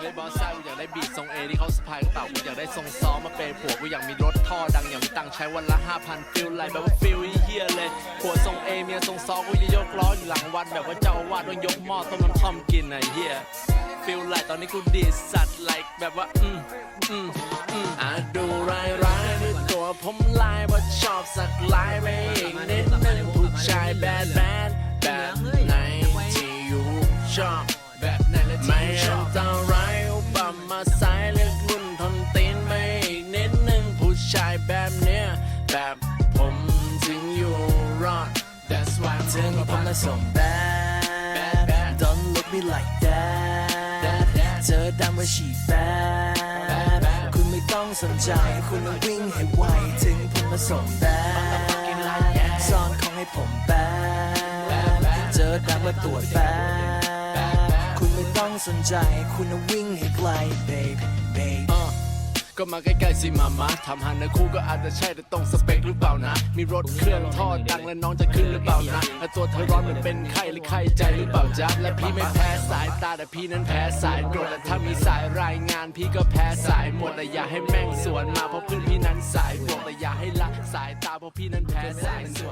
เล่นบอสซ่ากูอยากได้บีททรงเอที่เขาสะพายกระเป๋ากูอยากได้ทรงซ้อมมาเปย์ผัวกูอยากมีรถท่อดังอยากมีตังค์ใช้วันละห้าพันฟิลไลแบบว่าฟิลเฮียเลยผัวทรงเอเมียทรงซ้อกูจะยกล้ออยู่หลังวัดแบบว่าเจ้าอาวาสต้องยกหม้อต้มน้ำท่อมกินไอ้เฮียฟิลไลตอนนี้กูดีสัตว์ไลแบบว่าอืมอืมอืมอาดูร้ายร้ายด้วยตัวผมลายว่าชอบสักลายไปอีกนิดนึงผู้ชายแบดแบดแบบไหนที่อยู่ชอบแบบไหน ไม่อันตรายอุบัมมาสายเลือกรุ่นทนตีนไปอีกนิดนึงผู้ชายแบบเนี้ยแบบผมถึงอยู่รอด That's why ถึงผมมาส่งแบด Don't look me like that เธอดำว่าฉีแบดคุณไม่ต้องสนใจ คุณต้องวิ่งให้ไวถึงผมมาส่งแบดซ่อนของให้ผมแบดเจอดำว่าตรวจแบดคุณไม่ต้อง สนใจ คุณวิ่งให้ไกล babe babe อะก็มาใกล้ๆสิมามาทำหันนะคู่ก็อาจจะใช่แต่ตรงสเปคหรือเปล่านะ มีรถเครื่องทอดดังและน้องจะขึ้นหรือเปล่านะและตัวเธอร้อนเหมือนเป็นไข้หรือไข้ใจหรือเปล่าจ๊ะและพี่ไม่แพ้สายตาแต่พี่นั้นแพ้สายตรวจแต่ถ้ามีสายรายงานพี่ก็แพ้สายหมดแต่อย่าให้แม่งสวนมาเพราะเพื่อนพี่นั้นสายบวกแต่อย่าให้ละสายตาเพราะพี่นั้นแพ้สายสวน